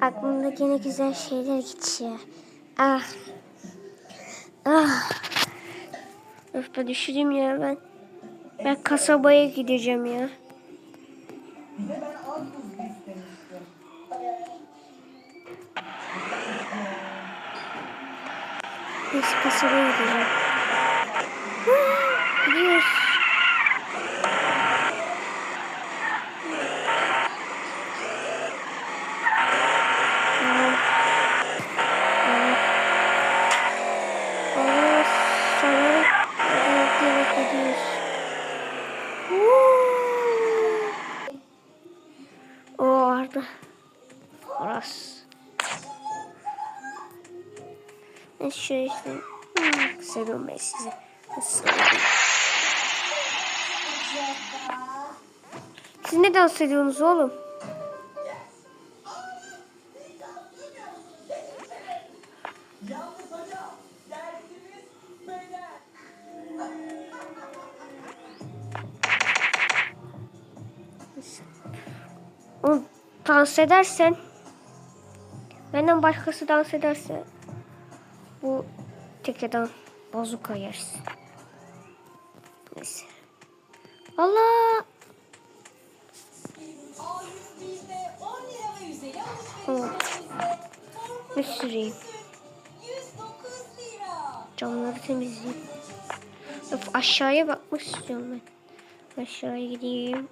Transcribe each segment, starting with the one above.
Aklımda yine güzel şeyler geçiyor. Ah. Ah. Öf ben üşüdüm ya ben. Ben kasabaya gideceğim ya. Biz kasabaya gideceğim. Gidiyoruz. Ben şöyle işte. Seviyorum ben. Nasıl? Siz ne dans ediyorsunuz oğlum? Oğlum dans edersen benden başkası dans ederse bu tekeden bazuka yersin. Neyse. Allah! A101'de 10 lira ve üzeri Oğlum, alışverişlerinizde ne süreyim? 109 lira. Camları temizleyeyim. Of, aşağıya bakmak istiyorum ben. Aşağıya gideyim.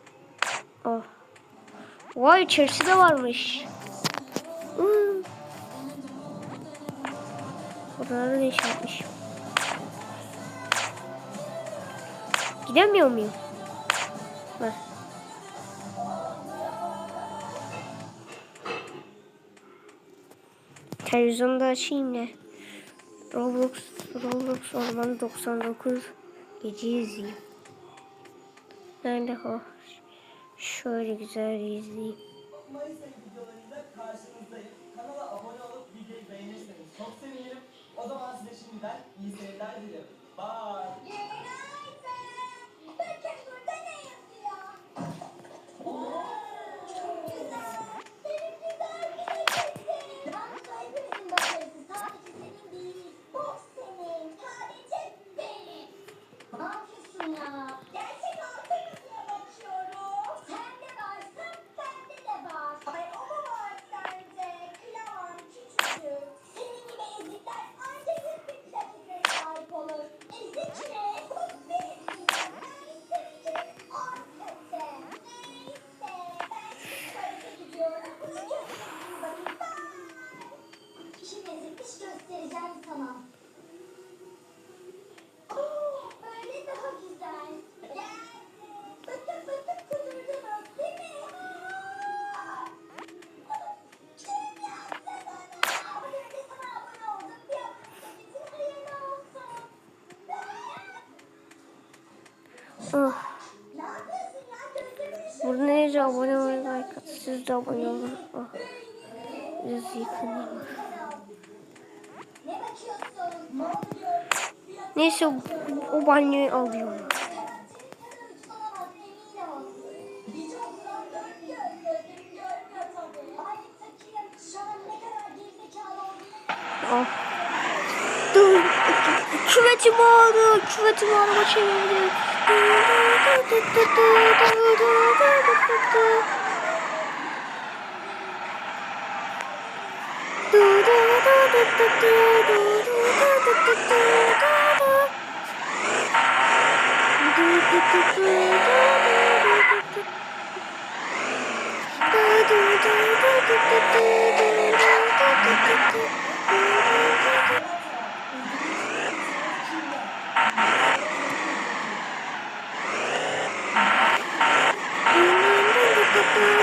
Oh. Vay içerisi de varmış. Hmm. Buraları da iş. Gidemiyor muyum? Heh. Televizyonu da açayım ne? Roblox, Roblox Ormanı 99 gece izleyeyim. Nerede o? Şöyle güzel izleyeyim. O zaman size şimdiden iyi seyirler dilerim. Bye. Bakın abone olmayı like atın. Siz de abone olun. Oh. Biraz yıkanayım. Neyse o, banyoyu alıyorum. Oh. Dur. Küvetim ağrıyor. Küvetim ağrıma çevirdi do do do do do do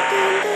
Dun, dun.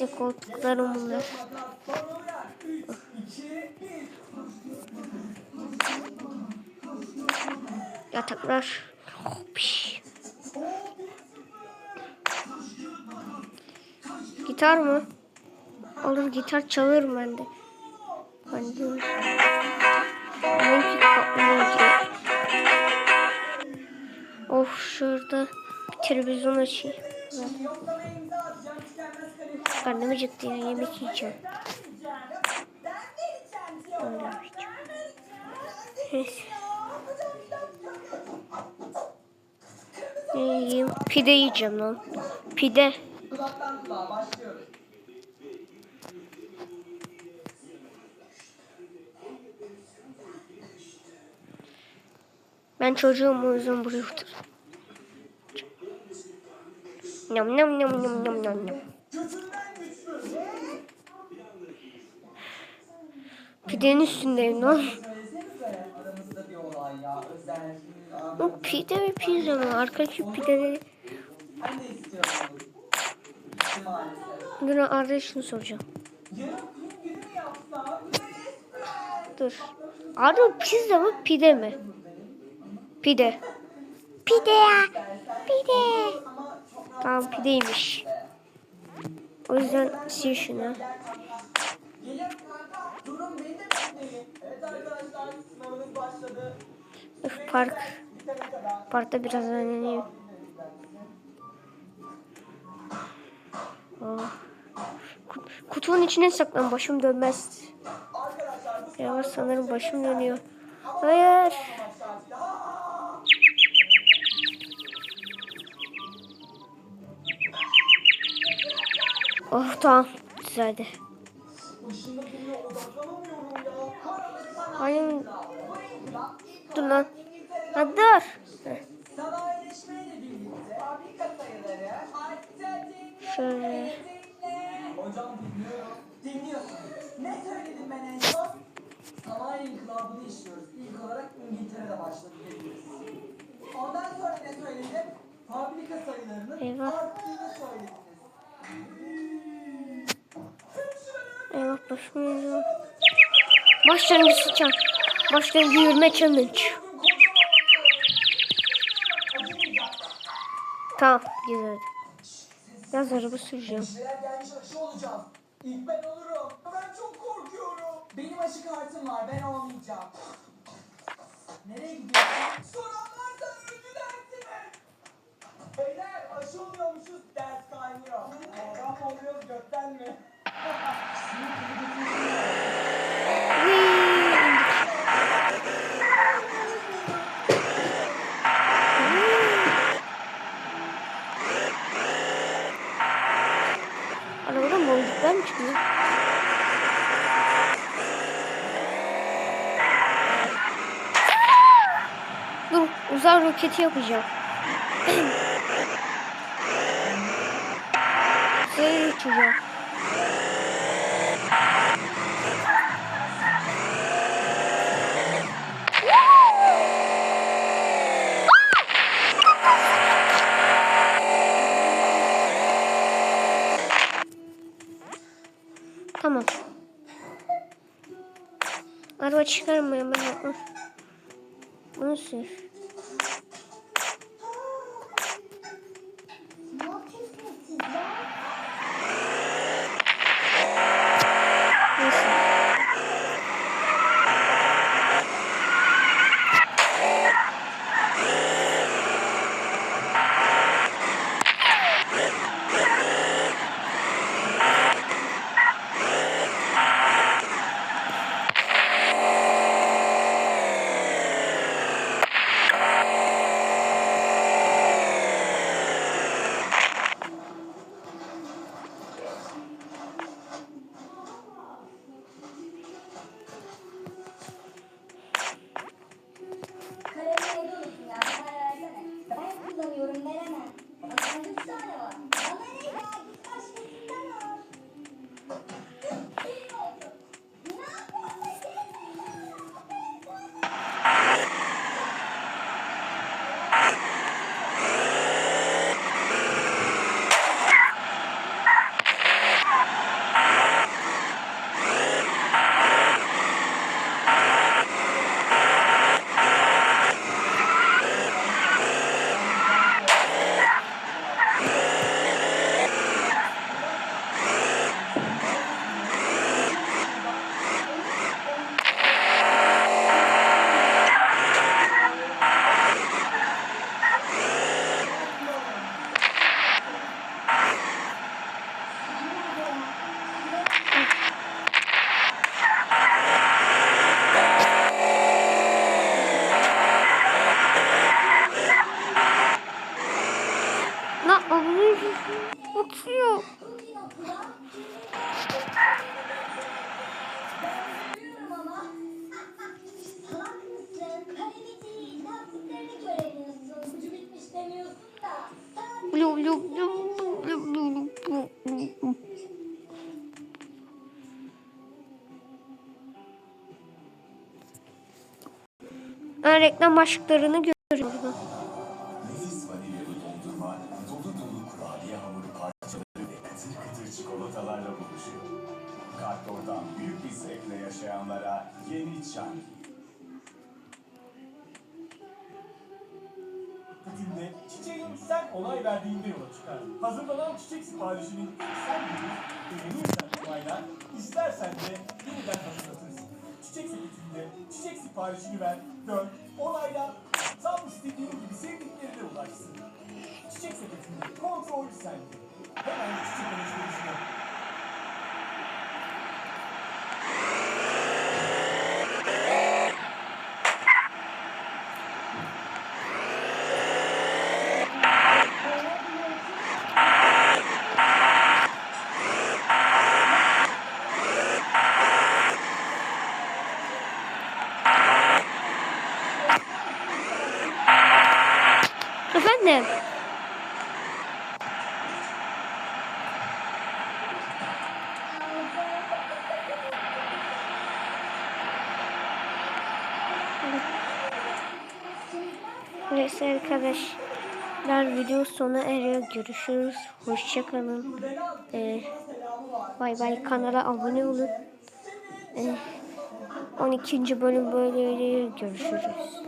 Neyse koltuklarım bunlar. Sonra bırak. 3, 2, 1. Yataklar. Gitar mı? Olur gitar çalarım ben de. Ben de. Of şurada bir televizyon açayım. Şimdi Karnım acıktı ya yemek yiyeceğim. Ne yiyeyim? Pide yiyeceğim lan. Pide. Ben çocuğum o yüzden buraya otur. Nam nam nam nam nam nam nam. Pidenin üstündeyim lan. Bu pide ve pizza mı? İstiyorum. Maalesef. Dur Arda şunu soracağım. Dur. Arda pizza mı pide mi? Pide. Pide ya. Pide. Tamam pideymiş. O yüzden sil şunu. Geliyorum kanka. Durun beni de bekleyin. Evet arkadaşlar sınavınız başladı. Öf park. Parkta biraz oynanayım. Oh. Kut- Kutunun içine saklan başım dönmez. Arkadaşlar bu Ya sanırım başım dönüyor. Hayır. Oh tamam. Sana. Hayır. İnkılabını işliyoruz. İlk olarak İngiltere'de başladı. Ondan sonra ne söyledim? Fabrika sayılarının Eyvah. arttığını söylediniz. Eyvah başım dönüyor. Başlangıç sıçan. Başlangıç yürüme challenge. Tamam güzel. Biraz araba süreceğim. İlk ben olurum. Benim aşı kartım var. Ben olmayacağım. Nereye gidiyorsun? Soran varsa öldü dersiniz. Beyler aşı oluyormuşuz. Ders kaynıyor. Oradan mı oluyoruz gökten mi? Arabadan boncuklar mı çıkıyor? Dur uzay roketi yapacağım. Uzaya geçeceğim. Tamam. Araba çıkarmayayım ben. Bunu. Ben reklam başlıklarını görüyorum. Nefis vanilyalı dondurma, dolu dolu kurabiye hamuru parçaları ve çikolatalarla buluşuyor. Karttor'dan büyük bir zevkle yaşayanlara yeni Çangi. Bütünde çiçeğin sen onay verdiğinde yola çıkar. Hazırlanan çiçek siparişini sen bilir, beğenirsen onaylar, istersen de yeniden hatırlatırsın. Çiçek sepetinde çiçek siparişini ver, dön, onayla, tam istediğin gibi sevdiklerine ulaşsın. Çiçek sepetinde kontrol sende. Hemen çiçek alışverişine. Neyse arkadaşlar video sona eriyor. Görüşürüz. Hoşçakalın. Ee, bay bay kanala abone olun. Ee, 12. bölüm böyle görüşürüz.